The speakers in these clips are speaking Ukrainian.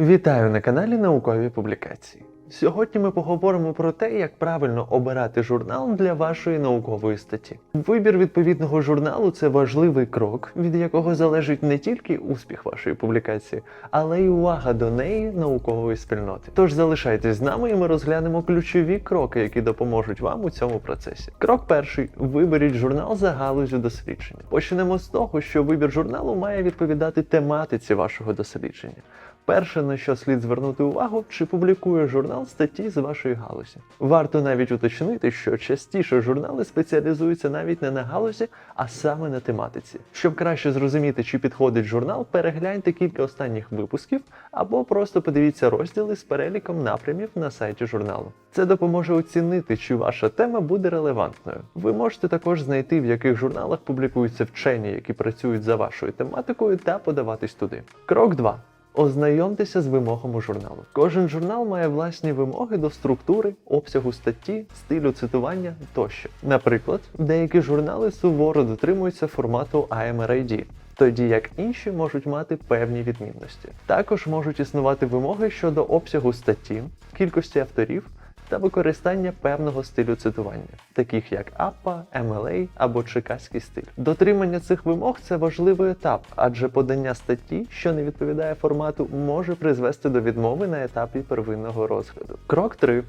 Вітаю на каналі Наукові публікації. Сьогодні ми поговоримо про те, як правильно обирати журнал для вашої наукової статті. Вибір відповідного журналу це важливий крок, від якого залежить не тільки успіх вашої публікації, але й увага до неї наукової спільноти. Тож залишайтесь з нами, і ми розглянемо ключові кроки, які допоможуть вам у цьому процесі. Крок перший: виберіть журнал за галузю дослідження. Почнемо з того, що вибір журналу має відповідати тематиці вашого дослідження. Перше, на що слід звернути увагу, чи публікує журнал статті з вашої галузі. Варто навіть уточнити, що частіше журнали спеціалізуються навіть не на галузі, а саме на тематиці. Щоб краще зрозуміти, чи підходить журнал, перегляньте кілька останніх випусків або просто подивіться розділи з переліком напрямів на сайті журналу. Це допоможе оцінити, чи ваша тема буде релевантною. Ви можете також знайти, в яких журналах публікуються вчені, які працюють за вашою тематикою, та подаватись туди. Крок 2. Ознайомтеся з вимогами журналу. Кожен журнал має власні вимоги до структури, обсягу статті, стилю цитування тощо. Наприклад, деякі журнали суворо дотримуються формату IMRID, тоді як інші можуть мати певні відмінності. Також можуть існувати вимоги щодо обсягу статті, кількості авторів та використання певного стилю цитування, таких як АПА, МЛА або чекаський стиль. Дотримання цих вимог це важливий етап, адже подання статті, що не відповідає формату, може призвести до відмови на етапі первинного розгляду. Крок 3.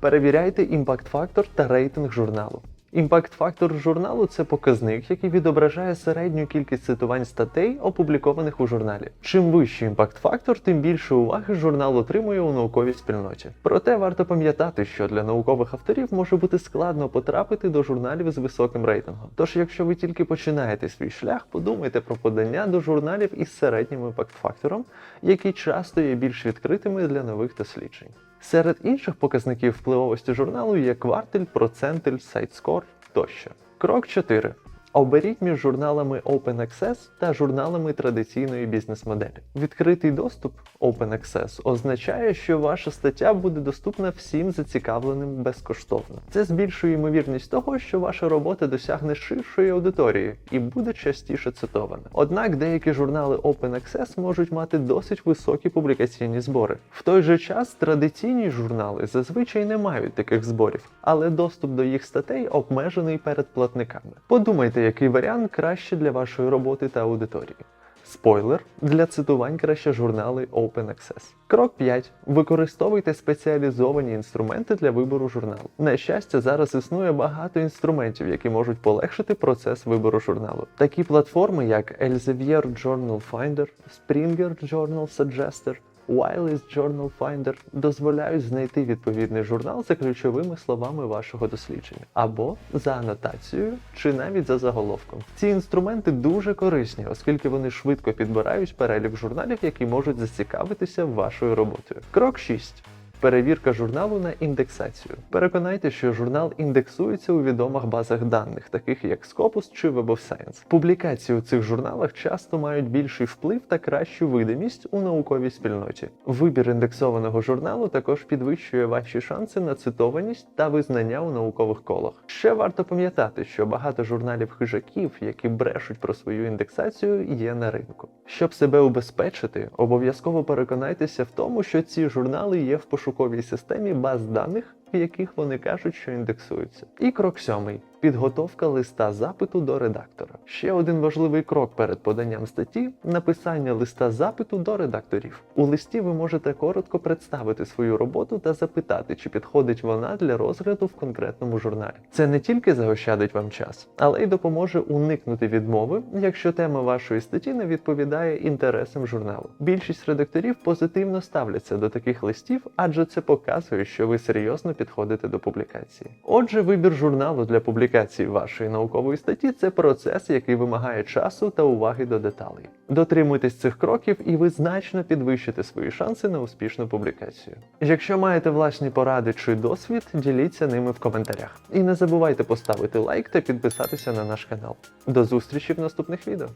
Перевіряйте імпакт-фактор та рейтинг журналу. Імпакт-фактор журналу це показник, який відображає середню кількість цитувань статей, опублікованих у журналі. Чим вищий імпакт-фактор, тим більше уваги журнал отримує у науковій спільноті. Проте варто пам'ятати, що для наукових авторів може бути складно потрапити до журналів з високим рейтингом. Тож, якщо ви тільки починаєте свій шлях, подумайте про подання до журналів із середнім імпакт-фактором, які часто є більш відкритими для нових досліджень. Серед інших показників впливовості журналу є квартель, процентель, сайтскор тощо. Крок 4. Оберіть між журналами Open Access та журналами традиційної бізнес-моделі. Відкритий доступ Open Access означає, що ваша стаття буде доступна всім зацікавленим безкоштовно. Це збільшує ймовірність того, що ваша робота досягне ширшої аудиторії і буде частіше цитована. Однак деякі журнали Open Access можуть мати досить високі публікаційні збори. В той же час традиційні журнали зазвичай не мають таких зборів, але доступ до їх статей обмежений перед платниками. Подумайте, який варіант краще для вашої роботи та аудиторії. Спойлер для цитувань краще журнали Open Access. Крок 5. Використовуйте спеціалізовані інструменти для вибору журналу. На щастя, зараз існує багато інструментів, які можуть полегшити процес вибору журналу. Такі платформи, як Elsevier Journal Finder, Springer Journal Suggester, Wiley's Journal Finder дозволяють знайти відповідний журнал за ключовими словами вашого дослідження, або за анотацією, чи навіть за заголовком. Ці інструменти дуже корисні, оскільки вони швидко підбирають перелік журналів, які можуть зацікавитися вашою роботою. Крок 6. Перевірка журналу на індексацію. Переконайте, що журнал індексується у відомих базах даних, таких як Scopus чи Web of Science. Публікації у цих журналах часто мають більший вплив та кращу видимість у науковій спільноті. Вибір індексованого журналу також підвищує ваші шанси на цитованість та визнання у наукових колах. Ще варто пам'ятати, що багато журналів хижаків, які брешуть про свою індексацію, є на ринку. Щоб себе убезпечити, обов'язково переконайтеся в тому, що ці журнали є в пошуковій системі баз даних, яких вони кажуть, що індексуються. І крок сьомий. Підготовка листа запиту до редактора. Ще один важливий крок перед поданням статті написання листа запиту до редакторів. У листі ви можете коротко представити свою роботу та запитати, чи підходить вона для розгляду в конкретному журналі. Це не тільки заощадить вам час, але й допоможе уникнути відмови, якщо тема вашої статті не відповідає інтересам журналу. Більшість редакторів позитивно ставляться до таких листів, адже це показує, що ви серйозно підходите до публікації. Отже, вибір журналу для публікації вашої наукової статті це процес, який вимагає часу та уваги до деталей. Дотримуйтесь цих кроків, і ви значно підвищите свої шанси на успішну публікацію. Якщо маєте власні поради чи досвід, діліться ними в коментарях. І не забувайте поставити лайк та підписатися на наш канал. До зустрічі в наступних відео.